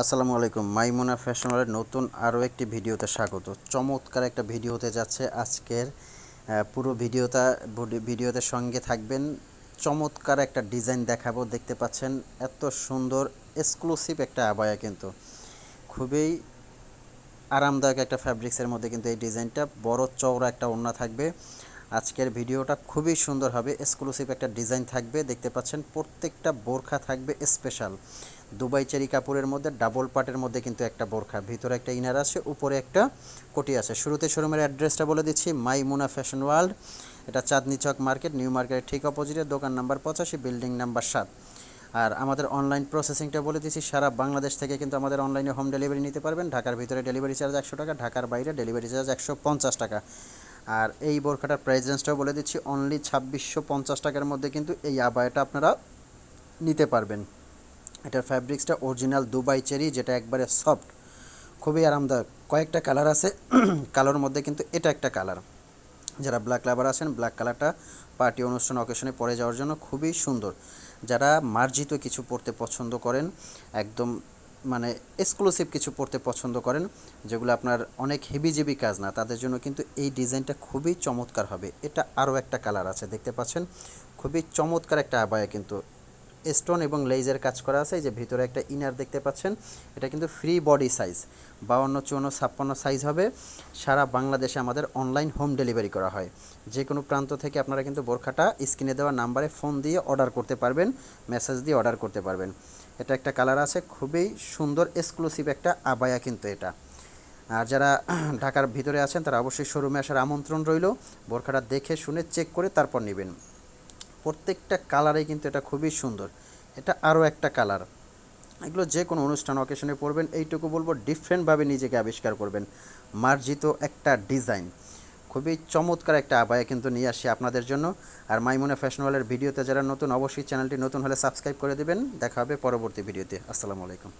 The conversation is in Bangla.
আসসালামু আলাইকুম, মাইমুনা ফ্যাশনের নতুন আরও একটি ভিডিওতে স্বাগত। চমৎকার একটা ভিডিও হতে যাচ্ছে আজকের পুরো ভিডিওটা ভিডিওতে সঙ্গে থাকবেন। চমৎকার একটা ডিজাইন দেখাবো, দেখতে পাচ্ছেন এত সুন্দর এক্সক্লুসিভ একটা আবায়া কিন্তু। খুবই আরামদায়ক একটা ফ্যাব্রিক্সের মধ্যে কিন্তু এই ডিজাইনটা, বড় চওড়া একটা ওড়না থাকবে। আজকের ভিডিওটা খুবই সুন্দর হবে এক্সক্লুসিভ একটা ডিজাইন থাকবে, দেখতে পাচ্ছেন প্রত্যেকটা বোরখা থাকবে স্পেশাল দুবাই চেরি কাপড়ের মধ্যে ডাবল পার্টের মধ্যে কিন্তু একটা বোরখা। ভিতরে একটা ইনার আছে, উপরে একটা কোটি আছে। শুরুতে শোরুমের অ্যাড্রেসটা বলে দিচ্ছি মাই মুনা ফ্যাশন ওয়ার্ল্ড এটা চাঁদনি চক মার্কেট নিউ মার্কেটের ঠিক অপোজিটে দোকান নাম্বার পঁচাশি বিল্ডিং নাম্বার সাত। আর আমাদের অনলাইন প্রসেসিংটা বলে দিচ্ছি, সারা বাংলাদেশ থেকে কিন্তু আমাদের অনলাইনে হোম ডেলিভারি নিতে পারবেন। ঢাকার ভিতরে ডেলিভারি চার্জ একশো টাকা, ঢাকার বাইরে ডেলিভারি চার্জ একশো পঞ্চাশ টাকা। আর এই বোরখাটার প্রাইস রেঞ্জটাও বলে দিচ্ছি অনলি ছাব্বিশশো পঞ্চাশ টাকার মধ্যে কিন্তু এই আবায়টা আপনারা নিতে পারবেন। এটার ফ্যাব্রিক্সটা অরিজিনাল দুবাই চেরি, যেটা একবারে সফট খুবই আরামদায়ক। কয়েকটা কালার আছে কালোর মধ্যে কিন্তু এটা একটা কালার যারা ব্ল্যাক লাভার আছেন ব্ল্যাক কালারটা পার্টি অনুষ্ঠান অকেশনে পরে যাওয়ার জন্য খুবই সুন্দর। যারা মার্জিত কিছু পড়তে পছন্দ করেন, একদম মানে এক্সক্লুসিভ কিছু পড়তে পছন্দ করেন, যেগুলো আপনার অনেক হেভিজেবি কাজ না, তাদের জন্য কিন্তু এই ডিজাইনটা খুবই চমৎকার হবে। এটা আরও একটা কালার আছে, দেখতে পাচ্ছেন? খুবই চমৎকার একটা আবায়া কিন্তু স্টোন এবং লেজের কাজ করা আছে। এই যে ভিতরে একটা ইনার দেখতে পাচ্ছেন, এটা কিন্তু ফ্রি বডি সাইজ বাউন্ন, চুয়ান্ন, ছাপ্পান্ন সাইজ হবে। সারা বাংলাদেশে আমাদের অনলাইন হোম ডেলিভারি করা হয়। যে কোনো প্রান্ত থেকে আপনারা কিন্তু বোরখাটা স্ক্রিনে দেওয়া নাম্বারে ফোন দিয়ে অর্ডার করতে পারবেন মেসেজ দিয়ে অর্ডার করতে পারবেন। এটা একটা কালার আছে, খুবই সুন্দর এক্সক্লুসিভ একটা আবায়া কিন্তু এটা। আর যারা ঢাকার ভিতরে আছেন, তারা অবশ্যই শোরুমে আসার আমন্ত্রণ রইল। বোরখাটা দেখে, শুনে চেক করে তারপর নেবেন। প্রত্যেকটা কালারে কিন্তু এটা খুবই সুন্দর। এটা আরও একটা কালার। এগুলো যে কোনো অনুষ্ঠান অকেশনে পড়বেন এইটুকু বলব ডিফারেন্টভাবে নিজেকে আবিষ্কার করবেন। মার্জিত একটা ডিজাইন খুবই চমৎকার একটা আবায়া কিন্তু নিয়ে আসি আপনাদের জন্য। আর মাইমুনা ফ্যাশন ওয়ালের ভিডিওতে যারা নতুন, অবশ্যই চ্যানেলটি নতুন হলে সাবস্ক্রাইব করে দেবেন। দেখা হবে পরবর্তী ভিডিওতে। আসসালামু আলাইকুম।